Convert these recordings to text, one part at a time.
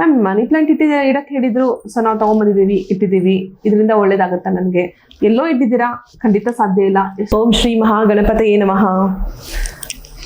Ma'am money plant ಇಟ್ಟಿದೆ ಇಡಕ್ಕೆ ಹೇಳಿದ್ರು so ನಾವು ತಗೊಂಬಂದಿದ್ದೀವಿ ಇಟ್ಟಿದ್ದೀವಿ. ಇದರಿಂದ ಒಳ್ಳೇದಾಗುತ್ತೆ ನನಗೆ ಎಲ್ಲೋ ಇಟ್ಟಿದ್ದೀರಾ? ಖಂಡಿತ ಸಾಧ್ಯ ಇಲ್ಲ. ಓಂ ಶ್ರೀ ಮಹಾ ಮಹಾಗಣಪತಯೇ ನಮಃ.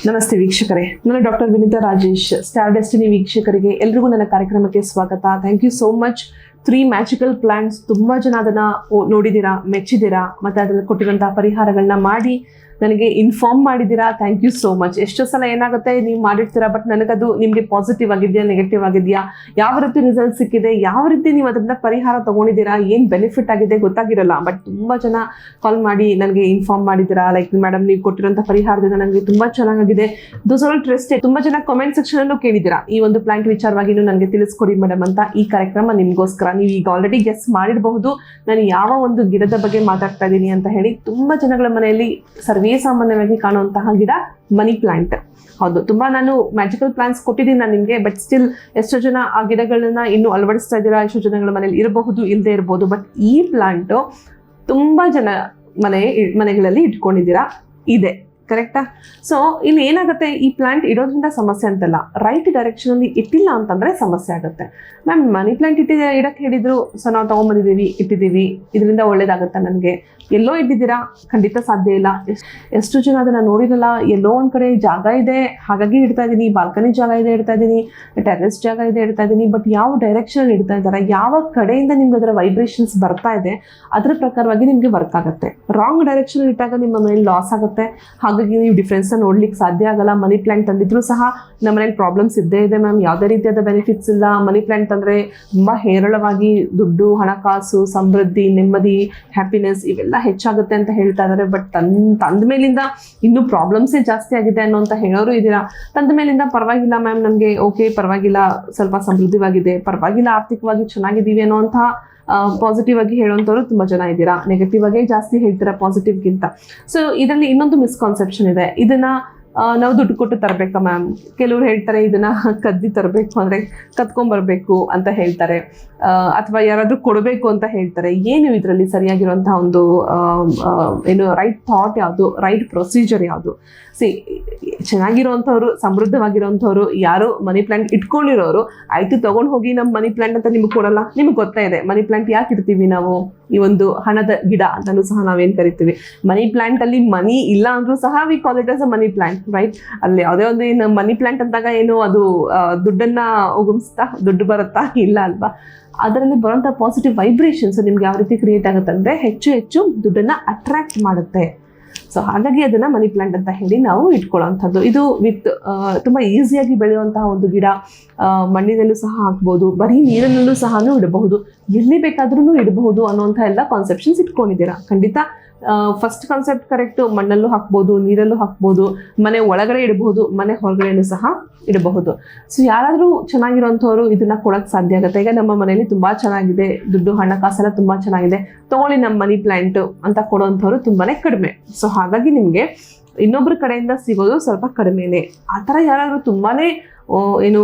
ನಮಸ್ತೆ ವೀಕ್ಷಕರೇ. ನಾನು doctor Vinita Rajesh star destiny ವೀಕ್ಷಕರಿಗೆ ಎಲ್ರಿಗೂ ನನ್ನ ಕಾರ್ಯಕ್ರಮಕ್ಕೆ ಸ್ವಾಗತ. Thank you so much three magical plants ತುಂಬ ಜನ ಅದನ್ನು ನೋಡಿದ್ದೀರಾ ಮೆಚ್ಚಿದ್ದೀರಾ? ಮತ್ತು ಅದರಲ್ಲಿ ಕೊಟ್ಟಿರುವಂತಹ ಪರಿಹಾರಗಳನ್ನ ಮಾಡಿ ನನಗೆ ಇನ್ಫಾರ್ಮ್ ಮಾಡಿದ್ದೀರಾ? ಥ್ಯಾಂಕ್ ಯು ಸೋ ಮಚ್ ಎಷ್ಟೋ ಸಲ ಏನಾಗುತ್ತೆ, ನೀವು ಮಾಡಿರ್ತೀರಾ ಬಟ್ ನನಗದು ನಿಮಗೆ ಪಾಸಿಟಿವ್ ಆಗಿದೆಯಾ ನೆಗೆಟಿವ್ ಆಗಿದೆಯಾ? ಯಾವ ರೀತಿ ರಿಸಲ್ಟ್ ಸಿಕ್ಕಿದೆ? ಯಾವ ರೀತಿ ನೀವು ಅದರಿಂದ ಪರಿಹಾರ ತಗೊಂಡಿದ್ದೀರಾ? ಏನು ಬೆನಿಫಿಟ್ ಆಗಿದೆ ಗೊತ್ತಾಗಿರಲ್ಲ. ಬಟ್ ತುಂಬ ಜನ ಕಾಲ್ ಮಾಡಿ ನನಗೆ ಇನ್ಫಾರ್ಮ್ ಮಾಡಿದ್ದೀರಾ? ಲೈಕ್ ಮೇಡಮ್ ನೀವು ಕೊಟ್ಟಿರೋಂಥ ಪರಿಹಾರದಿಂದ ನನಗೆ ತುಂಬ ಚೆನ್ನಾಗಿದೆ ದೋಸ್ ಆಲ್ ಟ್ರೆಸ್ಟ್ ತುಂಬ ಜನ ಕಾಮೆಂಟ್ ಸೆಕ್ಷನ್ ಅಲ್ಲೂ ಕೇಳಿದ್ದೀರಾ? ಈ ಒಂದು ಪ್ಲಾಂಟ್ ವಿಚಾರವಾಗಿನೂ ನನಗೆ ತಿಳಿಸ್ಕೊಡಿ ಮೇಡಮ್ ಅಂತ ಈ ಕಾರ್ಯಕ್ರಮ ನಿಮಗೋಸ್ಕರ. ನೀವು ಈಗ ಆಲ್ರೆಡಿ ಗೆಸ್ ಮಾಡಿರಬಹುದು. ನಾನು ಯಾವ ಒಂದು ಗಿಡದ ಬಗ್ಗೆ ಮಾತಾಡ್ತಾ ಇದ್ದೀನಿ ಅಂತ ಹೇಳಿ ತುಂಬ ಜನಗಳ ಮನೆಯಲ್ಲಿ ಸರ್ವೇ ಸಾಮಾನ್ಯವಾಗಿ ಕಾಣುವಂತಹ ಗಿಡ ಮನಿ ಪ್ಲಾಂಟ್ ಹೌದು, ತುಂಬಾ ನಾನು ಮ್ಯಾಜಿಕಲ್ ಪ್ಲಾಂಟ್ಸ್ ಕೊಟ್ಟಿದ್ದೀನಿ ನಾನು ನಿಮಗೆ ಬಟ್ ಸ್ಟಿಲ್ ಎಷ್ಟೋ ಜನ ಆ ಗಿಡಗಳನ್ನ ಇನ್ನು ಅಳವಡಿಸ್ತಾ ಇದ್ದೀರಾ, ಎಷ್ಟೋ ಜನಗಳ ಮನೇಲಿ ಇರಬಹುದು ಇಲ್ಲದೆ ಇರಬಹುದು ಬಟ್ ಈ ಪ್ಲಾಂಟ್ ತುಂಬ ಜನ ಮನೆ, ಮನೆಗಳಲ್ಲಿ ಇಟ್ಕೊಂಡಿದ್ದೀರಾ, ಇದೆ. ಕರೆಕ್ಟಾ? ಸೊ ಇಲ್ಲಿ ಏನಾಗುತ್ತೆ? ಈ ಪ್ಲಾಂಟ್ ಇಡೋದ್ರಿಂದ ಸಮಸ್ಯೆ ಅಂತಲ್ಲ. ರೈಟ್ ಡೈರೆಕ್ಷನಲ್ಲಿ ಇಟ್ಟಿಲ್ಲ ಅಂತಂದ್ರೆ ಸಮಸ್ಯೆ ಆಗುತ್ತೆ. ಮ್ಯಾಮ್ ಮನಿ ಪ್ಲಾಂಟ್ ಇಟ್ಟಿದೆ, ಇಡಕ್ಕೆ ಹೇಳಿದ್ರು ಸೊ ನಾವು ತೊಗೊಂಬಂದಿದ್ದೀವಿ, ಇಟ್ಟಿದ್ದೀವಿ. ಇದರಿಂದ ಒಳ್ಳೇದಾಗುತ್ತೆ ನನಗೆ? ಎಲ್ಲೋ ಇಟ್ಟಿದ್ದೀರಾ ಖಂಡಿತ ಸಾಧ್ಯ ಇಲ್ಲ. ಎಷ್ಟು ಜನ ಅದನ್ನ ನೋಡಿರಲ್ಲ. ಎಲ್ಲೋ ಒಂದು ಕಡೆ ಜಾಗ ಇದೆ. ಹಾಗಾಗಿ ಇಡ್ತಾ ಇದ್ದೀನಿ. ಬಾಲ್ಕನಿ ಜಾಗ ಇದೆ ಇಡ್ತಾ ಇದ್ದೀನಿ. ಟೆರೆಸ್ ಜಾಗ ಇದೆ ಇಡ್ತಾ ಇದ್ದೀನಿ. ಬಟ್ ಯಾವ ಡೈರೆಕ್ಷನ್ ಇಡ್ತಾ ಇದ್ದಾರೆ? ಯಾವ ಕಡೆಯಿಂದ ನಿಮ್ಗೆ ಅದರ ವೈಬ್ರೇಷನ್ಸ್ ಬರ್ತಾ ಇದೆ? ಅದರ ಪ್ರಕಾರವಾಗಿ ನಿಮಗೆ ವರ್ಕ್ ಆಗುತ್ತೆ. ರಾಂಗ್ ಡೈರೆಕ್ಷನ್ ಇಟ್ಟಾಗ ನಿಮ್ಮ ಮೇಲೆ ಲಾಸ್ ಆಗುತ್ತೆ. ಹಾಗಾಗಿ ನೀವು ಡಿಫ್ರೆನ್ಸ್ ನೋಡ್ಲಿಕ್ಕೆ ಸಾಧ್ಯ ಆಗಲ್ಲ. ಮನಿ ಪ್ಲ್ಯಾಂಟ್ ತಂದಿದ್ರು ಸಹ ನಮ್ಮ ಮನೇಲಿ ಪ್ರಾಬ್ಲಮ್ಸ್ ಇದ್ದೇ ಇದೆ ಮ್ಯಾಮ್ ಯಾವುದೇ ರೀತಿಯಾದ ಬೆನಿಫಿಟ್ಸ್ ಇಲ್ಲ. ಮನಿ ಪ್ಲ್ಯಾಂಟ್ ಅಂದರೆ ತುಂಬಾ ಹೇರಳವಾಗಿ ದುಡ್ಡು ಹಣಕಾಸು ಸಮೃದ್ಧಿ, ನೆಮ್ಮದಿ ಹ್ಯಾಪಿನೆಸ್ ಇವೆಲ್ಲ ಹೆಚ್ಚಾಗುತ್ತೆ ಅಂತ ಹೇಳ್ತಾ ಇದ್ದಾರೆ ಬಟ್ ತನ್, ತಂದ ಮೇಲಿಂದ ಇನ್ನೂ ಪ್ರಾಬ್ಲಮ್ಸೇ ಜಾಸ್ತಿ ಆಗಿದೆ ಅನ್ನೋಂತ ಹೇಳೋರು ಇದ್ದೀರಾ? ತಂದ ಮೇಲಿಂದ ಪರವಾಗಿಲ್ಲ ಮ್ಯಾಮ್ ನಮಗೆ ಓಕೆ ಪರವಾಗಿಲ್ಲ. ಸ್ವಲ್ಪ ಸಮೃದ್ಧವಾಗಿದೆ. ಪರವಾಗಿಲ್ಲ, ಆರ್ಥಿಕವಾಗಿ ಚೆನ್ನಾಗಿದ್ದೀವಿ ಅನ್ನೋಂತಹ ಪಾಸಿಟಿವ್ ಆಗಿ ಹೇಳುವಂಥವ್ರು ತುಂಬ ಜನ ಇದ್ದೀರಾ? ನೆಗೆಟಿವ್ ಆಗೇ ಜಾಸ್ತಿ ಹೇಳ್ತೀರಾ ಪಾಸಿಟಿವ್ಗಿಂತ ಸೊ ಇದರಲ್ಲಿ ಇನ್ನೊಂದು ಮಿಸ್ಕಾನ್ಸೆಪ್ಷನ್ ಇದೆ. ಇದನ್ನ ನಾವು ದುಡ್ಡು ಕೊಟ್ಟು ತರಬೇಕಾ ಮ್ಯಾಮ್? ಕೆಲವ್ರು ಹೇಳ್ತಾರೆ, ಇದನ್ನ ಕದ್ದಿ ತರಬೇಕು, ಅಂದರೆ ಕತ್ಕೊಂಬರ್ಬೇಕು ಅಂತ ಹೇಳ್ತಾರೆ. ಅಥವಾ ಯಾರಾದರೂ ಕೊಡಬೇಕು ಅಂತ ಹೇಳ್ತಾರೆ. ಏನು ಇದರಲ್ಲಿ ಸರಿಯಾಗಿರುವಂತಹ ಒಂದು ಏನು ರೈಟ್ ಥಾಟ್ ಯಾವುದು ರೈಟ್ ಪ್ರೊಸೀಜರ್ ಯಾವುದು? ಸಿ ಚೆನ್ನಾಗಿರೋವಂಥವ್ರು, ಸಮೃದ್ಧವಾಗಿರೋವಂಥವ್ರು, ಯಾರು ಮನಿ ಪ್ಲಾಂಟ್ ಇಟ್ಕೊಂಡಿರೋರು, ಆಯಿತು ತಗೊಂಡು ಹೋಗಿ ನಮ್ಮ ಮನಿ ಪ್ಲಾಂಟ್ ಅಂತ ನಿಮ್ಗೆ ಕೊಡಲ್ಲ. ನಿಮ್ಗೆ ಗೊತ್ತಾ ಇದೆ ಮನಿ ಪ್ಲಾಂಟ್ ಯಾಕೆ ಇಡ್ತೀವಿ ನಾವು? ಈ ಒಂದು ಹಣದ ಗಿಡ ಅಂತಲೂ ಸಹ ನಾವೇನು ಕರಿತೀವಿ. ಮನಿ ಪ್ಲಾಂಟ್ ಅಲ್ಲಿ ಮನಿ ಇಲ್ಲ ಅಂದ್ರೂ ಸಹ we call it as a money plant right ಅಲ್ಲಿ ಯಾವುದೇ ಒಂದು ಏನು ಮನಿ ಪ್ಲಾಂಟ್ ಅಂದಾಗ ಏನು ಅದು ದುಡ್ಡನ್ನ ಉಗುಮಿಸ್ತಾ ದುಡ್ಡು ಬರುತ್ತಾ ಇಲ್ಲ ಅಲ್ವಾ? ಅದರಲ್ಲಿ ಬರುವಂಥ ಪಾಸಿಟಿವ್ ವೈಬ್ರೇಷನ್ಸ್ ನಿಮ್ಗೆ ಯಾವ ರೀತಿ ಕ್ರಿಯೇಟ್ ಆಗುತ್ತೆ ಅಂದರೆ ಹೆಚ್ಚು ಹೆಚ್ಚು ದುಡ್ಡನ್ನ ಅಟ್ರಾಕ್ಟ್ ಮಾಡುತ್ತೆ. ಸೊ ಹಾಗಾಗಿ ಅದನ್ನ ಮನಿ ಪ್ಲಾಂಟ್ ಅಂತ ಹೇಳಿ ನಾವು ಇಟ್ಕೊಳ್ಳೋವಂಥದ್ದು. ಇದು ವಿತ್ ತುಂಬ ಈಸಿಯಾಗಿ ಬೆಳೆಯುವಂತಹ ಒಂದು ಗಿಡ ಮಣ್ಣಿನಲ್ಲೂ ಸಹ ಹಾಕ್ಬೋದು ಬರೀ ನೀರಿನಲ್ಲೂ ಸಹ ಇಡಬಹುದು. ಎಲ್ಲಿ ಬೇಕಾದ್ರೂ ಇಡಬಹುದು ಅನ್ನೋಂಥ ಎಲ್ಲ ಕಾನ್ಸೆಪ್ಷನ್ಸ್ ಇಟ್ಕೊಂಡಿದ್ದೀರಾ? ಖಂಡಿತ ಫಸ್ಟ್ ಕಾನ್ಸೆಪ್ಟ್ ಕರೆಕ್ಟ್ ಮಣ್ಣಲ್ಲೂ ಹಾಕ್ಬೋದು ನೀರಲ್ಲೂ ಹಾಕ್ಬೋದು ಮನೆ ಒಳಗಡೆ ಇಡಬಹುದು ಮನೆ ಹೊರಗಡೆನೂ ಸಹ ಇಡಬಹುದು. ಸೊ ಯಾರಾದರೂ ಚೆನ್ನಾಗಿರೋಂಥವ್ರು ಇದನ್ನ ಕೊಡೋಕ್ಕೆ ಸಾಧ್ಯ ಆಗುತ್ತೆ. ಈಗ ನಮ್ಮ ಮನೆಯಲ್ಲಿ ತುಂಬಾ ಚೆನ್ನಾಗಿದೆ ದುಡ್ಡು ಹಣಕಾಸೆಲ್ಲ ತುಂಬಾ ಚೆನ್ನಾಗಿದೆ ತಗೊಳ್ಳಿ ನಮ್ಮ ಮನಿ ಪ್ಲಾಂಟ್ ಅಂತ ಕೊಡೋಂಥವ್ರು ತುಂಬಾನೇ ಕಡಿಮೆ. ಸೊ ಹಾಗಾಗಿ ನಿಮಗೆ ಇನ್ನೊಬ್ಬರ ಕಡೆಯಿಂದ ಸಿಗೋದು ಸ್ವಲ್ಪ ಕಡಿಮೆನೆ. ಆ ಥರ ಯಾರಾದರೂ ತುಂಬಾನೇ ಆ, ಏನು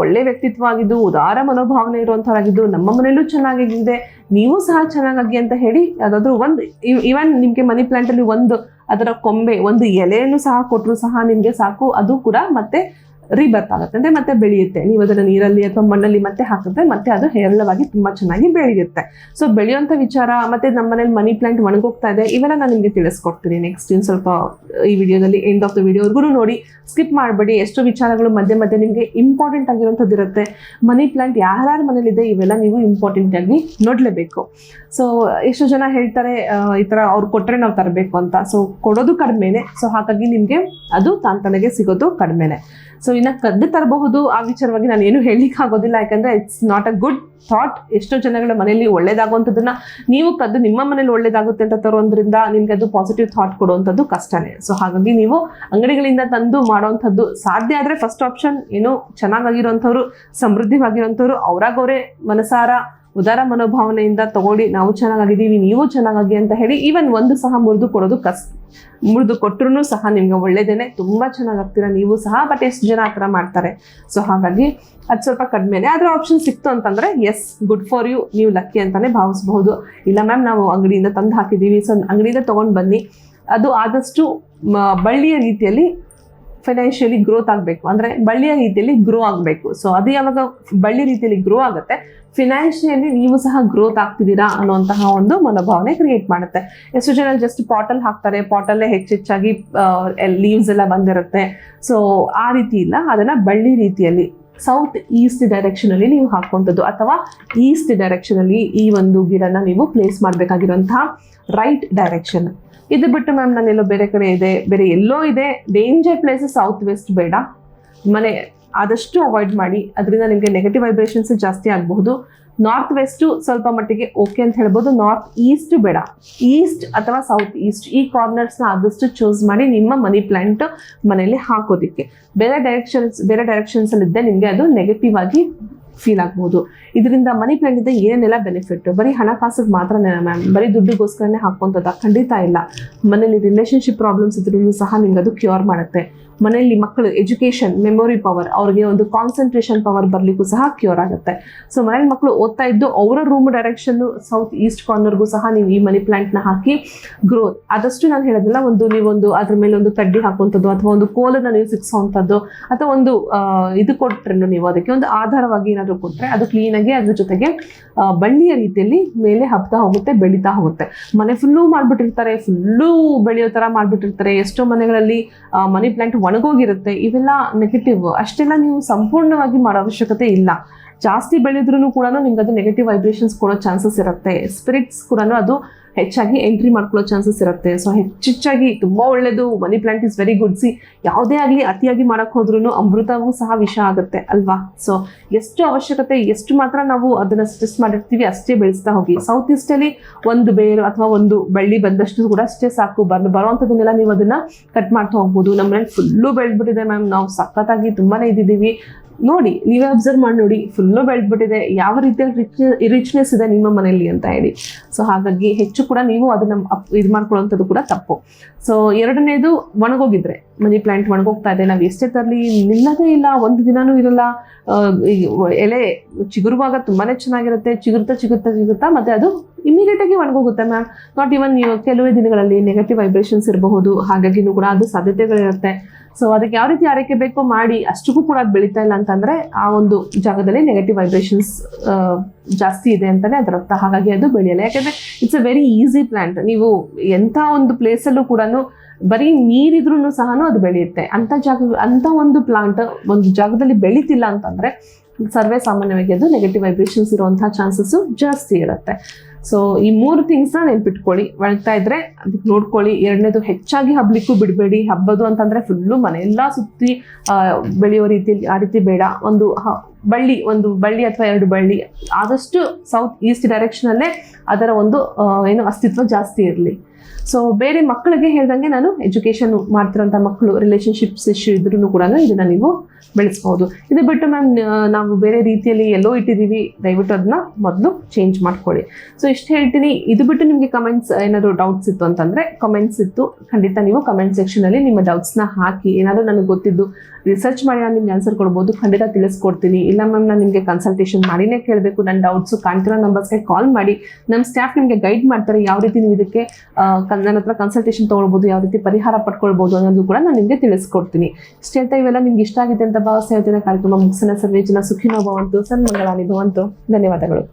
ಒಳ್ಳೆ ವ್ಯಕ್ತಿತ್ವ ಆಗಿದ್ದು ಉದಾರ ಮನೋಭಾವನೆ ಇರುವಂಥವರಾಗಿದ್ದು ನಮ್ಮ ಮನೆಯಲ್ಲೂ ಚೆನ್ನಾಗಿದೆ ನೀವು ಸಹ ಚೆನ್ನಾಗಿ ಅಂತ ಹೇಳಿ ಯಾವುದಾದ್ರೂ ಒಂದು ಇವನ್ ನಿಮಗೆ ಮನಿ ಪ್ಲಾಂಟಲ್ಲಿ ಒಂದು ಅದರ ಕೊಂಬೆ, ಒಂದು ಎಲೆಯನ್ನು ಸಹ ಕೊಟ್ಟರು ಸಹ ನಿಮಗೆ ಸಾಕು, ಅದು ಕೂಡ ಮತ್ತೆ ರೀಬರ್ತ್ ಆಗುತ್ತೆ ಅಂದ್ರೆ ಮತ್ತೆ ಬೆಳೆಯುತ್ತೆ. ನೀವು ಅದನ್ನ ನೀರಲ್ಲಿ ಅಥವಾ ಮಣ್ಣಲ್ಲಿ ಮತ್ತೆ ಹಾಕಿದ್ರೆ ಮತ್ತೆ ಅದು ಹೇರಳವಾಗಿ ತುಂಬಾ ಚೆನ್ನಾಗಿ ಬೆಳೆಯುತ್ತೆ. ಸೊ ಬೆಳೆಯುವಂಥ ವಿಚಾರ, ಮತ್ತೆ ನಮ್ಮ ಮನೇಲಿ ಮನಿ ಪ್ಲಾಂಟ್ ಒಣಗೋಗ್ತಾ ಇದೆ, ಇವೆಲ್ಲ ನಾನು ನಿಮಗೆ ತಿಳಿಸ್ಕೊಡ್ತೀನಿ ನೆಕ್ಸ್ಟ್ ಇನ್ನು ಸ್ವಲ್ಪ, ಈ ವಿಡಿಯೋದಲ್ಲಿ ಎಂಡ್ ಆಫ್ ದ ವಿಡಿಯೋವರೆಗೂ ನೋಡಿ ಸ್ಕಿಪ್ ಮಾಡಬೇಡಿ. ಎಷ್ಟು ವಿಚಾರಗಳು ಮಧ್ಯೆ ಮಧ್ಯೆ ನಿಮಗೆ ಇಂಪಾರ್ಟೆಂಟ್ ಆಗಿರುವಂಥದ್ದು ಇರುತ್ತೆ. ಮನಿ ಪ್ಲಾಂಟ್ ಯಾರ್ಯಾರ ಮನೇಲಿದೆ, ಇವೆಲ್ಲ ನೀವು ಇಂಪಾರ್ಟೆಂಟ್ ಆಗಿ ನೋಡಲೇಬೇಕು. ಸೊ ಎಷ್ಟು ಜನ ಹೇಳ್ತಾರೆ ಈ ಥರ ಅವ್ರು ಕೊಟ್ಟರೆ ನಾವು ತರಬೇಕು ಅಂತ. ಸೊ ಕೊಡೋದು ಕಡಿಮೆನೆ. ಸೊ ಹಾಗಾಗಿ ನಿಮಗೆ ಅದು ತಾಂತನೆಗೆ ಸಿಗೋದು ಕಡಿಮೆನೆ. ಸೊ ಇನ್ನು ಕದ್ದು ತರಬಹುದು ಆ ವಿಚಾರವಾಗಿ ನಾನು ಏನು ಹೇಳಲಿಕ್ಕೆ ಆಗೋದಿಲ್ಲ. ಯಾಕಂದ್ರೆ it's not a good thought ಎಷ್ಟೋ ಜನಗಳ ಮನೆಯಲ್ಲಿ ಒಳ್ಳೇದಾಗುವಂಥದ್ದನ್ನ ನೀವು ಕದ್ದು ನಿಮ್ಮ ಮನೇಲಿ ಒಳ್ಳೇದಾಗುತ್ತೆ ಅಂತ ತರೋದ್ರಿಂದ ನಿಮ್ಗೆ ಅದು ಪಾಸಿಟಿವ್ ಥಾಟ್ ಕೊಡುವಂಥದ್ದು ಕಷ್ಟನೇ. ಸೊ ಹಾಗಾಗಿ ನೀವು ಅಂಗಡಿಗಳಿಂದ ತಂದು ಮಾಡುವಂಥದ್ದು ಸಾಧ್ಯ ಆದರೆ ಫಸ್ಟ್ ಆಪ್ಷನ್ ಏನು ಚೆನ್ನಾಗಿರುವಂಥವ್ರು ಸಮೃದ್ಧವಾಗಿರುವಂಥವ್ರು ಅವ್ರಾಗವರೇ ಮನಸಾರ ಉದಾರ ಮನೋಭಾವನೆಯಿಂದ ತಗೊಂಡು ನಾವು ಚೆನ್ನಾಗಾಗಿದ್ದೀವಿ, ನೀವು ಚೆನ್ನಾಗಿ ಅಂತ ಹೇಳಿ ಈವನ್ ಒಂದು ಸಹ ಮುರಿದು ಕೊಡೋದು ಕಸ್, ಮುರಿದು ಕೊಟ್ಟರು ಸಹ ನಿಮ್ಗೆ ಒಳ್ಳೇದೇನೆ, ತುಂಬಾ ಚೆನ್ನಾಗಾಗ್ತೀರಾ ನೀವು ಸಹ ಬಟ್ ಎಷ್ಟು ಜನ ಆ ಥರ ಮಾಡ್ತಾರೆ. ಸೊ ಹಾಗಾಗಿ ಅದು ಸ್ವಲ್ಪ ಕಡಿಮೆನೆ. ಅದರ ಆಪ್ಷನ್ ಸಿಕ್ತು ಅಂತಂದ್ರೆ ಎಸ್ ಗುಡ್ ಫಾರ್ ಯು ನೀವು ಲಕ್ಕಿ ಅಂತಾನೆ ಭಾವಿಸಬಹುದು. ಇಲ್ಲ ಮ್ಯಾಮ್ ನಾವು ಅಂಗಡಿಯಿಂದ ತಂದು ಹಾಕಿದ್ದೀವಿ ಸೊ ಅಂಗಡಿಯಿಂದ ತೊಗೊಂಡು ಬನ್ನಿ. ಅದು ಆದಷ್ಟು ಬಳ್ಳಿಯ ರೀತಿಯಲ್ಲಿ ಫೈನಾನ್ಷಿಯಲಿ ಗ್ರೋತ್ ಆಗಬೇಕು. ಅಂದರೆ ಬಳ್ಳಿಯ ರೀತಿಯಲ್ಲಿ ಗ್ರೋ ಆಗಬೇಕು. ಸೊ ಅದು ಯಾವಾಗ ಬಳ್ಳಿ ರೀತಿಯಲ್ಲಿ ಗ್ರೋ ಆಗುತ್ತೆ ಫಿನಾನ್ಷಿಯಲಿ ನೀವು ಸಹ ಗ್ರೋತ್ ಆಗ್ತಿದ್ದೀರಾ ಅನ್ನುವಂತಹ ಒಂದು ಮನೋಭಾವನೆ ಕ್ರಿಯೇಟ್ ಮಾಡುತ್ತೆ. ಎಷ್ಟು ಜನ ಜಸ್ಟ್ ಪಾಟಲ್ ಹಾಕ್ತಾರೆ ಪಾಟಲ್ಲೇ ಹೆಚ್ಚೆಚ್ಚಾಗಿ ಲೀವ್ಸ್ ಎಲ್ಲ ಬಂದಿರುತ್ತೆ. ಸೊ ಆ ರೀತಿ ಇಲ್ಲ. ಅದನ್ನು ಬಳ್ಳಿ ರೀತಿಯಲ್ಲಿ ಸೌತ್ ಈಸ್ಟ್ ಡೈರೆಕ್ಷನಲ್ಲಿ ನೀವು ಹಾಕುವಂಥದ್ದು, ಅಥವಾ ಈಸ್ಟ್ ಡೈರೆಕ್ಷನಲ್ಲಿ ಈ ಒಂದು ಗಿಡನ ನೀವು ಪ್ಲೇಸ್ ಮಾಡಬೇಕಾಗಿರುವಂತಹ ರೈಟ್ ಡೈರೆಕ್ಷನ್ ಇದು ಬಿಟ್ಟು ಮ್ಯಾಮ್ ನಾನೆಲ್ಲೋ ಬೇರೆ ಕಡೆ ಇದೆ, ಬೇರೆ ಎಲ್ಲೋ ಇದೆ ಡೇಂಜರ್ ಪ್ಲೇಸ್ ಸೌತ್ ವೆಸ್ಟ್ ಬೇಡ. ಮನೆ ಆದಷ್ಟು ಅವಾಯ್ಡ್ ಮಾಡಿ, ಅದರಿಂದ ನಿಮಗೆ ನೆಗೆಟಿವ್ ವೈಬ್ರೇಷನ್ಸ್ ಜಾಸ್ತಿ ಆಗಬಹುದು. ನಾರ್ತ್ ವೆಸ್ಟು ಸ್ವಲ್ಪ ಮಟ್ಟಿಗೆ ಓಕೆ ಅಂತ ಹೇಳ್ಬೋದು. ನಾರ್ತ್ ಈಸ್ಟ್ ಬೇಡ. ಈಸ್ಟ್ ಅಥವಾ ಸೌತ್ ಈಸ್ಟ್ ಈ ಕಾರ್ನರ್ಸ್ನ ಆದಷ್ಟು ಚೂಸ್ ಮಾಡಿ ನಿಮ್ಮ ಮನಿ ಪ್ಲಾಂಟ್ ಮನೆಯಲ್ಲಿ ಹಾಕೋದಿಕ್ಕೆ. ಬೇರೆ ಡೈರೆಕ್ಷನ್ಸ್ ಬೇರೆ ಡೈರೆಕ್ಷನ್ಸಲ್ಲಿದ್ದೆ ನಿಮಗೆ ಅದು ನೆಗೆಟಿವ್ ಆಗಿ ಫೀಲ್ ಆಗ್ಬೋದು. ಇದರಿಂದ ಮನಿ ಪ್ಲಾಂಟಿಂದ ಏನೆಲ್ಲ ಬೆನಿಫಿಟ್ ಬರೀ ಹಣಕಾಸಿಗೆ ಮಾತ್ರನೇ ಮ್ಯಾಮ್ ಬರೀ ದುಡ್ಡಿಗೋಸ್ಕರನೇ ಹಾಕುವಂಥದ್ದು ಖಂಡಿತ ಇಲ್ಲ. ಮನೇಲಿ ರಿಲೇಷನ್ಶಿಪ್ ಪ್ರಾಬ್ಲಮ್ಸ್ ಇದ್ರೂ ಸಹ ನಿಮ್ಗೆ ಅದು ಕ್ಯೂರ್ ಮಾಡುತ್ತೆ. ಮನೆಯಲ್ಲಿ ಮಕ್ಕಳು ಎಜುಕೇಷನ್ ಮೆಮೊರಿ ಪವರ್ ಅವ್ರಿಗೆ ಒಂದು ಕಾನ್ಸಂಟ್ರೇಷನ್ ಪವರ್ ಬರಲಿಕ್ಕೂ ಸಹ ಕ್ಯೂರ್ ಆಗುತ್ತೆ. ಸೊ ಮನೇಲಿ ಮಕ್ಕಳು ಓದ್ತಾ ಇದ್ದು ಅವರ ರೂಮ್ ಡೈರೆಕ್ಷನ್ನು ಸೌತ್ ಈಸ್ಟ್ ಕಾರ್ನರ್ಗೂ ಸಹ ನೀವು ಈ ಮನಿ ಪ್ಲಾಂಟ್ನ ಹಾಕಿ ಗ್ರೋತ್ ಆದಷ್ಟು ನಾನು ಹೇಳೋದಿಲ್ಲ, ಒಂದು ನೀವೊಂದು ಅದ್ರ ಮೇಲೆ ಒಂದು ಕಡ್ಡಿ ಹಾಕುವಂಥದ್ದು ಅಥವಾ ಒಂದು ಕೋಲನ್ನು ನೀವು ಸಿಕ್ಸುವಂಥದ್ದು ಅಥವಾ ಒಂದು ಇದು ಕೊಟ್ರೆ ನೀವು ಅದಕ್ಕೆ ಒಂದು ಆಧಾರವಾಗಿ ಏನಾದರೂ ಕೊಟ್ಟರೆ ಅದು ಕ್ಲೀನಾಗಿ ಅದ್ರ ಜೊತೆಗೆ ಬಳ್ಳಿಯ ರೀತಿಯಲ್ಲಿ ಮೇಲೆ ಹಬ್ತಾ ಹೋಗುತ್ತೆ, ಬೆಳೀತಾ ಹೋಗುತ್ತೆ. ಮನೆ ಫುಲ್ಲು ಮಾಡಿಬಿಟ್ಟಿರ್ತಾರೆ ಫುಲ್ಲು ಬೆಳೆಯೋ ಥರ ಮಾಡಿಬಿಟ್ಟಿರ್ತಾರೆ. ಎಷ್ಟೋ ಮನೆಗಳಲ್ಲಿ ಮನಿ ಪ್ಲಾಂಟ್ ಒಣಗೋಗಿರುತ್ತೆ, ಇವೆಲ್ಲ ನೆಗೆಟಿವ್ ಅಷ್ಟೆಲ್ಲ ನೀವು ಸಂಪೂರ್ಣವಾಗಿ ಮಾಡೋ ಅವಶ್ಯಕತೆ ಇಲ್ಲ. ಜಾಸ್ತಿ ಬೆಳೆದ್ರೂ ಕೂಡ ನಿಮ್ಗೆ ಅದು ನೆಗೆಟಿವ್ ವೈಬ್ರೇಷನ್ಸ್ ಕೊಡೋ ಚಾನ್ಸಸ್ ಇರುತ್ತೆ. ಸ್ಪಿರಿಟ್ಸ್ ಕೂಡ ಅದು ಹೆಚ್ಚಾಗಿ ಎಂಟ್ರಿ ಮಾಡ್ಕೊಳ್ಳೋ ಚಾನ್ಸಸ್ ಇರುತ್ತೆ. ಸೊ ಹೆಚ್ಚೆಚ್ಚಾಗಿ ತುಂಬ ಒಳ್ಳೆಯದು money plant is very good see ಯಾವುದೇ ಆಗಲಿ ಅತಿಯಾಗಿ ಮಾಡೋಕ್ಕೆ ಹೋದ್ರೂ ಅಮೃತವೂ ಸಹ ವಿಷ ಆಗುತ್ತೆ ಅಲ್ವಾ? ಸೊ ಎಷ್ಟು ಅವಶ್ಯಕತೆ, ಎಷ್ಟು ಮಾತ್ರ ನಾವು ಅದನ್ನು ಸ್ಟ್ರೆಸ್ ಮಾಡಿರ್ತೀವಿ, ಅಷ್ಟೇ ಬೆಳೆಸ್ತಾ ಹೋಗಿ. ಸೌತ್ ಈಸ್ಟಲ್ಲಿ ಒಂದು ಬೇರು ಅಥವಾ ಒಂದು ಬಳ್ಳಿ ಬಂದಷ್ಟು ಕೂಡ ಅಷ್ಟೇ ಸಾಕು. ಬರ್ ಬರುವಂಥದ್ದನ್ನೆಲ್ಲ ನೀವು ಅದನ್ನು ಕಟ್ ಮಾಡ್ತಾ ಹೋಗ್ಬೋದು. ನಮ್ಮ ಮನೇಲಿ ಫುಲ್ಲು ಬೆಳೆದ್ಬಿಟ್ಟಿದೆ ಮ್ಯಾಮ್ ನಾವು ಸಖತ್ತಾಗಿ ತುಂಬಾ ಇದ್ದಿದ್ದೀವಿ. ನೋಡಿ, ನೀವೇ ಅಬ್ಸರ್ವ್ ಮಾಡಿ ನೋಡಿ ಫುಲ್ಲು ಬೆಳೆದ್ಬಿಟ್ಟಿದೆ. ಯಾವ ರೀತಿಯ ರಿಚ್ ರಿಚ್ನೆಸ್ ಇದೆ ನಿಮ್ಮ ಮನೆಯಲ್ಲಿ ಅಂತ ಹೇಳಿ. ಸೊ ಹಾಗಾಗಿ ಹೆಚ್ಚು ಕೂಡ ನೀವು ಅದನ್ನು ಅಪ್, ಇದು ಮಾಡ್ಕೊಳ್ಳೋವಂಥದ್ದು ಕೂಡ ತಪ್ಪು. ಸೊ ಎರಡನೇದು ಒಣಗೋಗಿದ್ರೆ. ಮನಿ ಪ್ಲಾಂಟ್ ಒಣಗೋಗ್ತಾ ಇದೆ, ನಾವು ಎಷ್ಟೇ ತರಲಿ, ನಿಲ್ಲದೇ ಇಲ್ಲ, ಒಂದು ದಿನಾನೂ ಇರಲ್ಲ. ಎಲೆ ಚಿಗುರುವಾಗ ತುಂಬಾ ಚೆನ್ನಾಗಿರುತ್ತೆ, ಚಿಗುರ್ತಾ ಚಿಗುರ್ತಾ ಚಿಗುರ್ತಾ, ಮತ್ತೆ ಅದು ಇಮಿಡಿಯೇಟಾಗಿ ಒಣಗೋಗುತ್ತೆ ಮ್ಯಾಮ್ ನಾಟ್ ಇವನ್ ಕೆಲವೇ ದಿನಗಳಲ್ಲಿ ನೆಗೆಟಿವ್ ವೈಬ್ರೇಷನ್ಸ್ ಇರಬಹುದು. ಹಾಗಾಗಿನೂ ಕೂಡ ಅದು ಸಾಧ್ಯತೆಗಳಿರುತ್ತೆ. ಸೊ ಅದಕ್ಕೆ ಯಾವ ರೀತಿ ಆರೈಕೆ ಬೇಕೋ ಮಾಡಿ ಅಷ್ಟಕ್ಕೂ ಕೂಡ ಅದು ಬೆಳೀತಾ ಇಲ್ಲ ಅಂತಂದ್ರೆ ಆ ಒಂದು ಜಾಗದಲ್ಲಿ ನೆಗೆಟಿವ್ ವೈಬ್ರೇಷನ್ಸ್ ಜಾಸ್ತಿ ಇದೆ ಅಂತಾನೆ ಅದರ ಅರ್ಥ. ಹಾಗಾಗಿ ಅದು ಬೆಳೆಯಲ್ಲ. ಯಾಕಂದ್ರೆ it's a very easy plant ನೀವು ಎಂಥ ಒಂದು ಪ್ಲೇಸಲ್ಲೂ ಕೂಡ ಬರೀ ನೀರಿದ್ರೂ ಸಹ ಅದು ಬೆಳೆಯುತ್ತೆ. ಅಂಥ ಜಾಗ, ಅಂಥ ಒಂದು ಪ್ಲಾಂಟ್ ಒಂದು ಜಾಗದಲ್ಲಿ ಬೆಳೀತಿಲ್ಲ ಅಂತಂದ್ರೆ ಸರ್ವೇ ಸಾಮಾನ್ಯವಾಗಿ ಅದು ನೆಗೆಟಿವ್ ವೈಬ್ರೇಷನ್ಸ್ ಇರುವಂತಹ ಚಾನ್ಸಸ್ಸು ಜಾಸ್ತಿ ಇರುತ್ತೆ. ಸೊ ಈ ಮೂರು ಥಿಂಗ್ಸ್ನ ನೆನ್ಪಿಟ್ಕೊಳ್ಳಿ. ಒಳಗ್ತಾ ಇದ್ರೆ ಅದಕ್ಕೆ ನೋಡ್ಕೊಳ್ಳಿ. ಎರಡನೇದು ಹೆಚ್ಚಾಗಿ ಹಬ್ಬಲಿಕ್ಕೂ ಬಿಡಬೇಡಿ. ಹಬ್ಬದು ಅಂತಂದ್ರೆ ಫುಲ್ಲು ಮನೆಯೆಲ್ಲ ಸುತ್ತಿ ಬೆಳೆಯೋ ರೀತಿಯಲ್ಲಿ ಆ ರೀತಿ ಬೇಡ. ಒಂದು ಬಳ್ಳಿ ಒಂದು ಬಳ್ಳಿ ಅಥವಾ ಎರಡು ಬಳ್ಳಿ ಆದಷ್ಟು ಸೌತ್ ಈಸ್ಟ್ ಡೈರೆಕ್ಷನಲ್ಲೇ ಅದರ ಒಂದು ಏನು ಅಸ್ತಿತ್ವ ಜಾಸ್ತಿ ಇರಲಿ. ಸೊ ಬೇರೆ ಮಕ್ಕಳಿಗೆ ಹೇಳ್ದಂಗೆ ನಾನು ಎಜುಕೇಷನ್ ಮಾಡ್ತಿರೋಂಥ ಮಕ್ಕಳು ರಿಲೇಷನ್ಶಿಪ್ಸ್ ಇಶ್ಯೂ ಇದ್ರೂ ಕೂಡ ಇದನ್ನ ನೀವು ಬೆಳೆಸ್ಬೋದು ಇದು ಬಿಟ್ಟು ಮ್ಯಾಮ್ ನಾವು ಬೇರೆ ರೀತಿಯಲ್ಲಿ ಎಲ್ಲೋ ಇಟ್ಟಿದ್ದೀವಿ, ದಯವಿಟ್ಟು ಅದನ್ನ ಮೊದಲು ಚೇಂಜ್ ಮಾಡ್ಕೊಳ್ಳಿ. ಸೊ ಇಷ್ಟು ಹೇಳ್ತೀನಿ. ಇದು ಬಿಟ್ಟು ನಿಮಗೆ ಕಮೆಂಟ್ಸ್ ಏನಾದರೂ ಡೌಟ್ಸ್ ಇತ್ತು ಅಂತಂದರೆ ಕಮೆಂಟ್ಸ್ ಇತ್ತು. ಖಂಡಿತ ನೀವು ಕಮೆಂಟ್ ಸೆಕ್ಷನಲ್ಲಿ ನಿಮ್ಮ ಡೌಟ್ಸ್ನ ಹಾಕಿ. ಏನಾದರೂ ನನಗೆ ಗೊತ್ತಿದ್ದು ರಿಸರ್ಚ್ ಮಾಡಿ ನಾನು ನಿಮ್ಗೆ ಆನ್ಸರ್ ಕೊಡ್ಬೋದು. ಖಂಡಿತ ತಿಳಿಸ್ಕೊಡ್ತೀನಿ. ಇಲ್ಲ ಮ್ಯಾಮ್, ನಾನು ನಿಮಗೆ ಕನ್ಸಲ್ಟೇಷನ್ ಮಾಡಿನೇ ಕೇಳಬೇಕು. ನನ್ನ ಡೌಟ್ಸು ಕಾಣ್ತಿರೋ ನಂಬರ್ಸ್ಗೆ ಕಾಲ್ ಮಾಡಿ. ನಮ್ಮ ಸ್ಟಾಫ್ ನಿಮಗೆ ಗೈಡ್ ಮಾಡ್ತಾರೆ. ಯಾವ ರೀತಿ ನೀವು ಇದಕ್ಕೆ ನನ್ನ ಹತ್ರ ಕನ್ಸಲ್ಟೇಷನ್ ತೊಗೊಳ್ಬೋದು, ಯಾವ ರೀತಿ ಪರಿಹಾರ ಪಡ್ಕೊಳ್ಬೋದು ಅನ್ನೋದು ಕೂಡ ನಾನು ನಿಮಗೆ ತಿಳಿಸ್ಕೊಡ್ತೀನಿ. ಇಷ್ಟು ಹೇಳ್ತಾ ಇವೆಲ್ಲ ನಿಮ್ಗೆ ಇಷ್ಟ ಆಗಿದೆ ಅಂತ ಭಾವಿಸ್ತಾ ಇವತ್ತಿನ ಕಾರ್ಯಕ್ರಮ ಮುಗಿಸಿನ ಸರ್ವೇಜನ ಸುಖಿನೋ ಭವಂತು, ಸನ್ಮಂಗಳಾನಿ ಭವಂತು. ಧನ್ಯವಾದಗಳು.